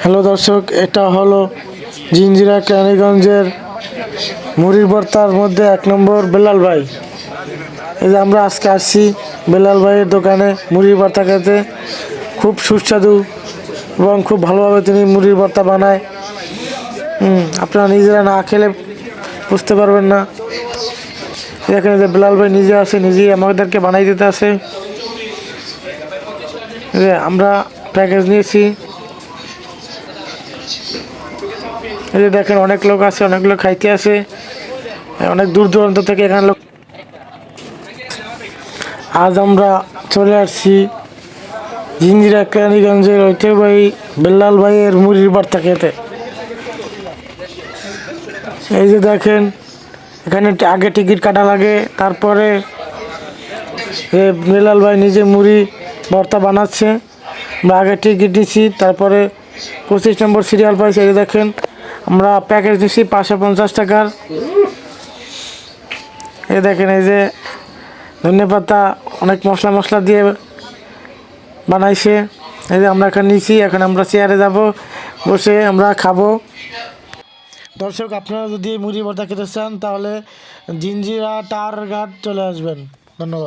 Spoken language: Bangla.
হ্যালো দর্শক, এটা হলো জিঞ্জিরা কেরানীগঞ্জের মুড়ির বর্তার মধ্যে এক নম্বর বেলাল ভাই। এই যে আমরা আজকে আসছি বেলাল ভাইয়ের দোকানে মুড়ির ভর্তা খেতে। খুব সুস্বাদু এবং খুব ভালোভাবে তিনি মুড়ির ভর্তা বানায়। আপনারা নিজেরা না খেলে বুঝতে পারবেন না। এখানে যে বেলাল ভাই নিজে আসে নিজেই আমাদেরকে বানাই দিতে আসে আমরা প্যাকেজ নিয়েছি। এই যে দেখেন, অনেক লোক আছে, অনেক লোক খাইতে আসে। অনেক দূর দূরান্ত থেকে এখানে লোক আজ আমরা চলে আসছি জিঞ্জিরা কেরানীগঞ্জের ঐতিহ্যবাহী বেল্লাল ভাইয়ের মুড়ির ভর্তা খেতে। এই যে দেখেন, এখানে আগে টিকিট কাটা লাগে, তারপরে এ বেলাল ভাই নিজে মুড়ি, ভর্তা বানাচ্ছে। আমরা আগে টিকিট দিছি, তারপরে পঁচিশ নম্বর সিরিয়াল পাইছি, এই দেখেন, আমরা প্যাকেজ দিছি পাঁচশো পঞ্চাশ টাকার। এই দেখেন, এই যে ধনে পাতা অনেক মশলা মশলা দিয়ে বানাইছে। এই যে আমরা এখানে নিছি, এখন আমরা চেয়ারে যাব, বসে আমরা খাব। দর্শক, আপনারা যদি মুড়ি ভর্তা খেতে চান, তাহলে জিঞ্জিরা টার ঘাট চলে আসবেন। ধন্যবাদ।